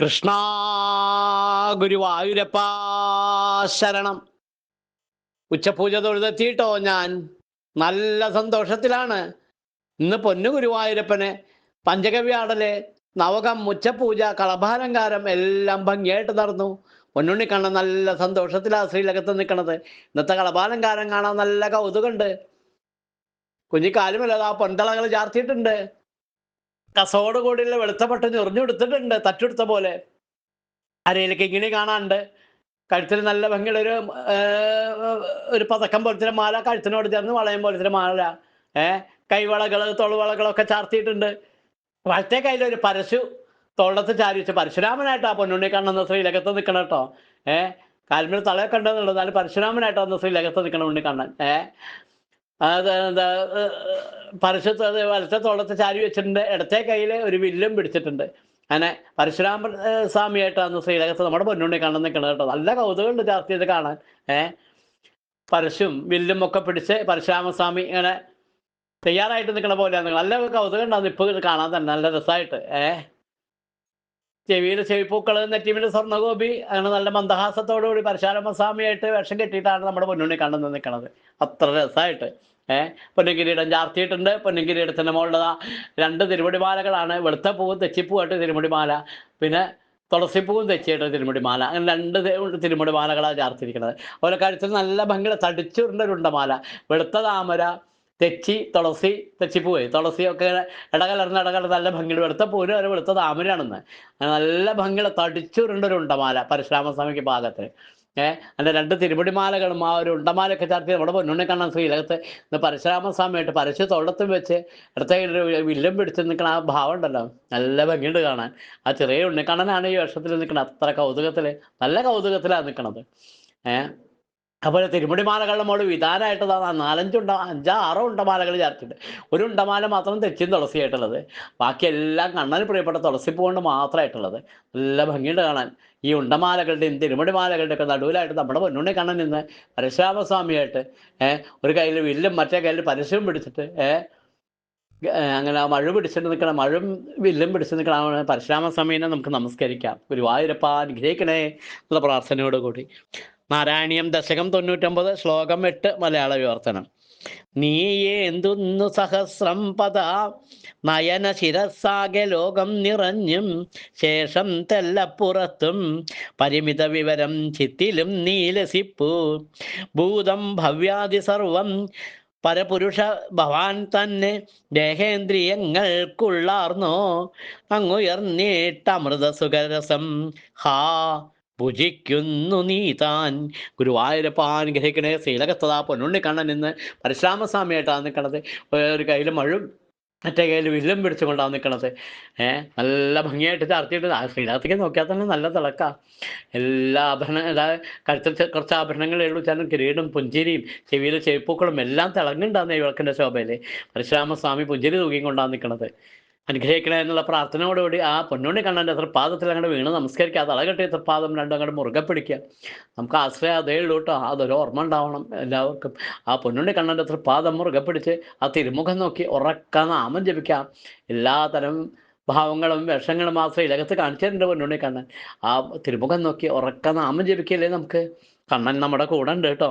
കൃഷ്ണ ഗുരുവായൂരപ്പ ശരണം. ഉച്ചപൂജ തൊഴുതെത്തിയിട്ടോ ഞാൻ? നല്ല സന്തോഷത്തിലാണ്. ഇന്ന് പൊന്നു ഗുരുവായൂരപ്പന് പഞ്ചഗവ്യാടൽ നവകം ഉച്ചപൂജ കളഭാലങ്കാരം എല്ലാം ഭംഗിയായിട്ട് നടന്നു. പൊന്നുണ്ണി കണ്ണൻ നല്ല സന്തോഷത്തിലാണ് ശ്രീലകത്ത് നിൽക്കണത്. ഇന്നത്തെ കളഭാലങ്കാരം കാണാൻ നല്ല കൗതുകമുണ്ട്. കുഞ്ഞിക്കാലുമല്ലാതെ ആ പൊന്തളകൾ ചാർത്തിയിട്ടുണ്ട്. കസോട് കൂടിയുള്ള വെളുത്ത പട്ട് ഞൊറിഞ്ഞു കൊടുത്തിട്ടുണ്ട് തട്ടെടുത്ത പോലെ. അരയിലേക്ക് ഇങ്ങനെ കാണാണ്ട് കഴുത്തിൽ നല്ല ഭംഗിയുള്ള ഒരു ഒരു പതക്കം പോലത്തെ മാല കഴുത്തിനോട് ചേർന്ന് വളയം പോലത്തെ മാല ഏഹ് കൈവളകൾ തൊളുവളകളൊക്കെ ചാർത്തിയിട്ടുണ്ട്. വലത്തെ കയ്യിൽ ഒരു പരശു തൊള്ളത്ത് ചാരി വെച്ച് പരശുരാമനായിട്ടാ പൊന്നുണ്ണി കണ്ണെന്ന ശ്രീലകത്ത് നിൽക്കണം കേട്ടോ. ഏഹ് കാൽമിൽ തളയൊക്കെ ഉണ്ടെന്നുള്ളത് എന്നാലും പരശുരാമനായിട്ടാ അന്ന് ശ്രീലകത്ത് നിൽക്കണം ഉണ്ണി കണ്ണൻ. ഏ അത് എന്താ പരശുത്ത് അത് വലത്തെ തോളത്ത് ചാരി വെച്ചിട്ടുണ്ട്. ഇടത്തെ കയ്യിൽ ഒരു വില്ലും പിടിച്ചിട്ടുണ്ട്. അങ്ങനെ പരശുരാമ സ്വാമിയായിട്ടാണ് ശ്രീലകത്ത് നമ്മുടെ പൊന്നുണ്ണി കാണാൻ നിൽക്കുന്നത് കേട്ടോ. നല്ല കൗതുകമുണ്ട് ചാർത്തി ഇത് കാണാൻ. ഏ പരശും വില്ലും ഒക്കെ പിടിച്ച് പരശുരാമസ്വാമി ഇങ്ങനെ തയ്യാറായിട്ട് നിൽക്കണ പോലെയാണ്. നല്ല കൗതുകം ഉണ്ടാകുന്നു ഇപ്പോൾ കാണാൻ തന്നെ നല്ല രസമായിട്ട്. ഏ ചെവിയിൽ ചെവിപ്പൂക്കൾ ടീമിന്റെ സ്വർണഗോപി അങ്ങനെ നല്ല മന്ദഹാസത്തോടുകൂടി പരശുരാമസ്വാമിയായിട്ട് വേഷം കെട്ടിയിട്ടാണ് നമ്മുടെ പൊന്നുണ്ണി കണ്ടു നിൽക്കുന്നത്. അത്ര രസമായിട്ട് ഏഹ് പൊന്നുകിരീടം ചാർത്തിയിട്ടുണ്ട്. പൊന്നുകിരീടത്തിന്റെ മുകളിലതാ രണ്ട് തിരുമുടിമാലകളാണ്. വെളുത്ത പൂവും തെച്ചിപ്പൂവായിട്ട് തിരുമുടിമാല. പിന്നെ തുളസിപ്പൂവും തെച്ചിയിട്ട് തിരുമുടിമാല. അങ്ങനെ രണ്ട് തിരുമുടിമാലകളാണ് ചാർത്തിരിക്കുന്നത് അതുപോലെ കഴുത്തിൽ നല്ല ഭംഗിയുള്ള തടിച്ചുരുണ്ട വെളുത്ത താമര തെച്ചി തുളസി തെച്ചിപ്പൂവേ. തുളസിയൊക്കെ ഒക്കെ ഇടകലർന്ന് ഇടകലർന്ന് നല്ല ഭംഗിയുടെ വെളുത്ത പൂരം വരെ വെളുത്ത താമരയാണെന്ന്. നല്ല ഭംഗിയുള്ള തടിച്ചുരുണ്ട ഒരു ഉണ്ടമാല പരശുരാമസ്വാമിക്ക് പാകത്തിന്. ഏഹ് അതിന്റെ രണ്ട് തിരുമുടിമാലകളും ആ ഒരു ഉണ്ടമാലയൊക്കെ ചാർത്തി നമ്മുടെ പൊന്നുണ്ണി കാണാൻ ശ്രീലകത്ത് ഇന്ന് പരശുരാമസ്വാമിയായിട്ട് പരശു തൊള്ളത്തും വെച്ച് ഒരു വില്ലും പിടിച്ച് നിൽക്കുന്ന ആ ഭാവം ഉണ്ടല്ലോ. നല്ല ഭംഗിയുണ്ട് കാണാൻ. ആ ചെറിയ ഉണ്ണിക്കണ്ണനാണ് ഈ വേഷത്തിൽ നിൽക്കുന്നത് അത്ര കൗതുകത്തിൽ നല്ല കൗതുകത്തിലാണ് നിൽക്കണത്. ഏഹ് അതുപോലെ തിരുമുടിമാലകളുടെ മോൾ വിധാനമായിട്ട് നാലഞ്ചുണ്ട അഞ്ചാ ആറോ ഉണ്ടമാലകൾ ചേർത്തിട്ടുണ്ട് ഒരു ഉണ്ടമാല മാത്രം തെച്ചിയും തുളസിയായിട്ടുള്ളത്. ബാക്കിയെല്ലാം കണ്ണന് പ്രിയപ്പെട്ട തുളസിപ്പൂ കൊണ്ട് മാത്രമായിട്ടുള്ളത് നല്ല ഭംഗിയുണ്ട് കാണാൻ. ഈ ഉണ്ടമാലകളുടെയും തിരുമുടി മാലകളുടെയൊക്കെ നടുവിലായിട്ട് നമ്മുടെ പൊന്നുണ്ണി കണ്ണൻ നിന്ന് പരശുരാമസ്വാമിയായിട്ട് ഒരു കയ്യിൽ വില്ലും മറ്റേ കയ്യിൽ പരസ്യവും പിടിച്ചിട്ട് അങ്ങനെ മഴ പിടിച്ചിട്ട് നിൽക്കണം മഴും വില്ലും പിടിച്ച് നിൽക്കണം പരശുരാമസ്വാമീനെ നമുക്ക് നമസ്കരിക്കാം. ഗുരുവായൂരപ്പ അനുഗ്രഹിക്കണേ എന്നുള്ള പ്രാർത്ഥനയോടുകൂടി. നാരായണീയം ദശകം തൊണ്ണൂറ്റൊമ്പത് ശ്ലോകം എട്ട് മലയാള വിവർത്തനം. നീ നീയേന്തുന്നു സഹസ്രം പദ? നയന ശിരസാകെ ലോകം നിറഞ്ഞും ശേഷം തെല്ലപ്പുറത്തും പരിമിത വിവരം ചിത്തിലും നീലസിപ്പു. ഭൂതം ഭവ്യാദി സർവം പരപുരുഷ ഭവാൻ തന്നെ ദേഹേന്ദ്രിയങ്ങൾക്കുള്ളാർന്നോ അങ്ങുയർന്നിട്ടമൃത സുഖരസം ഹാ ഭുജിക്കുന്നു നീ താൻ. ഗുരുവായൂരപ്പ അനുഗ്രഹിക്കണേ ശ്രീലകത്തതാ. പൊന്നുണ്ണിക്കണ്ണൻ നിന്ന് പരശുരാമസ്വാമിയായിട്ടാണ് നിൽക്കണത് ഒരു കയ്യിൽ മഴും മറ്റേ കയ്യിൽ വില്ലും പിടിച്ചുകൊണ്ടാണ് നിൽക്കണത് ഏഹ് നല്ല ഭംഗിയായിട്ട് ചാർത്തിയിട്ട് ആ ശ്രീലകത്തേക്ക് നോക്കിയാൽ തന്നെ നല്ല തിളക്ക. എല്ലാ ആഭരണ കഴുത്തിൽ കുറച്ച് ആഭരണങ്ങൾ എഴുതിച്ചാലും കിരീടും പുഞ്ചിരിയും ചെവിയിലെ ചെവിപ്പൂക്കളും എല്ലാം തിളങ്ങുന്നുണ്ടാകുന്നേ ഈ വിളക്കിന്റെ ശോഭയിൽ പരശുരാമസ്വാമി പുഞ്ചിരി തൂക്കിയും കൊണ്ടാണ് നിൽക്കണത് അനുഗ്രഹിക്കണേ എന്നുള്ള പ്രാർത്ഥനയോടുകൂടി ആ പൊന്നുണ്ണി കണ്ണന്റെ തൃപ്പാദത്തിൽ അങ്ങോട്ട് വീണ് നമസ്കരിക്കുക. അത് കെട്ടിയ തൃപ്പാദം രണ്ടും അങ്ങോട്ട് മുറുകെ പിടിക്കുക. നമുക്ക് ആശ്രയം അതേ ഉള്ളൂ കേട്ടോ. അതൊരു ഓർമ്മ ഉണ്ടാവണം എല്ലാവർക്കും. ആ പൊന്നുണ്ണി കണ്ണന്റെ തൃപ്പാദം മുറുകെ പിടിച്ച് ആ തിരുമുഖം നോക്കി ഉറക്ക നാമം ജപിക്കാം. എല്ലാതരം ഭാവങ്ങളും വിഷങ്ങളും ആ ശ്രീലകത്ത് കാണിച്ചിട്ടുണ്ട് പൊന്നുണ്ണി കണ്ണൻ. ആ തിരുമുഖം നോക്കി ഉറക്ക നാമം ജപിക്കല്ലേ നമുക്ക്? കണ്ണൻ നമ്മുടെ കൂടെ ഉണ്ട് കേട്ടോ.